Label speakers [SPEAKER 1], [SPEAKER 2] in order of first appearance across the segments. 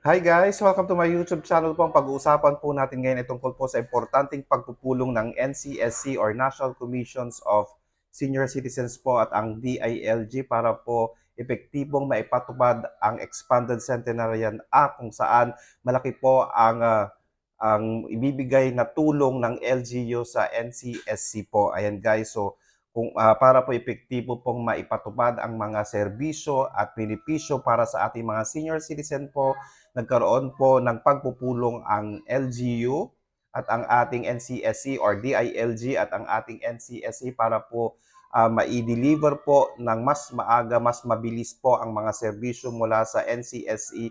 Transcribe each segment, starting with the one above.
[SPEAKER 1] Hi guys! Welcome to my YouTube channel po. Ang pag-uusapan po natin ngayon ay tungkol po sa importanteng pagpupulong ng NCSC or National Commissions of Senior Citizens po at ang DILG para po epektibong maipatupad ang Expanded Centenarian Act kung saan malaki po ang ah, ang ibibigay na tulong ng LGU sa NCSC po. Ayan guys, so kung ah, para po epektibo pong maipatupad ang mga serbisyo at benepisyo para sa ating mga senior citizen po, nagkaroon po ng pagpupulong ang LGU at ang ating NCSC or DILG at ang ating NCSC para po ah, ma-deliver po ng mas maaga, mas mabilis po ang mga serbisyo mula sa NCSC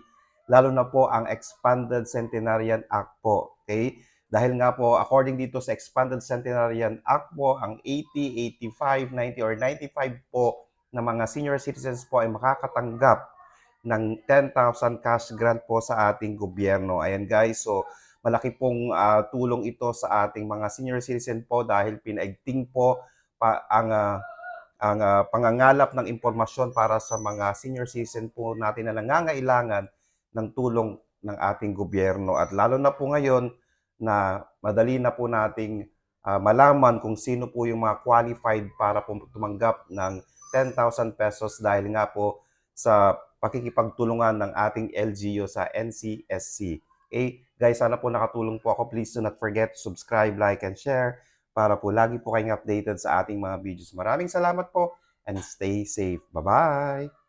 [SPEAKER 1] lalo na po ang Expanded Centenarian Act po. Okay? Dahil nga po, according dito sa Expanded Centenarian Act po, ang 80, 85, 90, or 95 po na mga senior citizens po ay makakatanggap ng 10,000 cash grant po sa ating gobyerno. Ayan guys, so malaki pong ah, tulong ito sa ating mga senior citizen po dahil pinaigting po pa, ang ah, ang ah, pangangalap ng impormasyon para sa mga senior citizen po natin na nangangailangan ng tulong ng ating gobyerno. At lalo na po ngayon na madali na po nating ah, malaman kung sino po yung mga qualified para po tumanggap ng 10,000 pesos dahil nga po sa pakikipagtulungan ng ating LGU sa NCSC. Okay? Guys, sana po nakatulong po ako. Please do not forget to subscribe, like, and share para po lagi po kayong updated sa ating mga videos. Maraming salamat po and stay safe. Bye-bye!